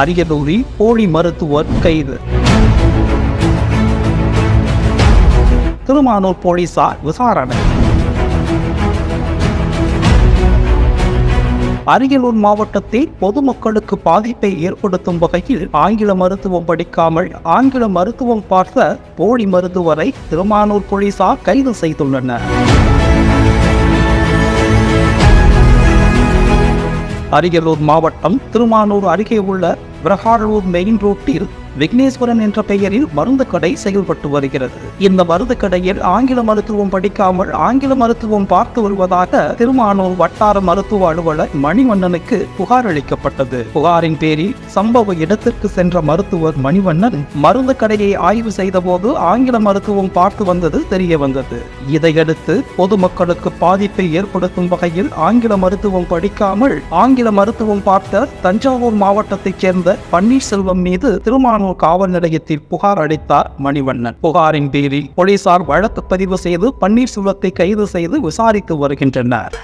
அரியலூரி போலி மருத்துவர் கைது. திருமானூர் போலீசார் விசாரணை. அரியலூர் மாவட்டத்தில் பொதுமக்களுக்கு பாதிப்பை ஏற்படுத்தும் வகையில் ஆங்கில மருத்துவம் படிக்காமல் ஆங்கில மருத்துவம் பார்த்த போலி மருத்துவரை திருமானூர் போலீசார் கைது செய்துள்ளனர். அரியலூர் மாவட்டம் திருமானூர் அருகே உள்ள பிரஹாரூர் மெயின் ரோட்டில் விக்னேஸ்வரன் என்ற பெயரில் மருந்து கடை செயல்பட்டு வருகிறது. இந்த மருந்து கடையில் ஆங்கில மருத்துவம் படிக்காமல் ஆங்கில மருத்துவம் பார்த்து வருவதாக திருமானூர் வட்டார மருத்துவ அலுவலர் மணிவண்ணனுக்கு புகார் அளிக்கப்பட்டது. புகாரின் பேரில் சம்பவ இடத்திற்கு சென்ற மருத்துவர் மணிவண்ணன் மருந்து கடையை ஆய்வு செய்தபோது ஆங்கில மருத்துவம் பார்த்து வந்தது தெரிய வந்தது. இதையடுத்து பொதுமக்களுக்கு பாதிப்பை ஏற்படுத்தும் வகையில் ஆங்கில மருத்துவம் படிக்காமல் ஆங்கில மருத்துவம் பார்த்த தஞ்சாவூர் மாவட்டத்தைச் சேர்ந்த பன்னீர்செல்வம் மீது திருமானூர் காவல் நிலையத்தில் புகார் அளித்தார் மணிவண்ணன். புகாரின் பேரில் போலீசார் வழக்கு பதிவு செய்து பன்னீர்செல்வத்தை கைது செய்து விசாரித்து வருகின்றனர்.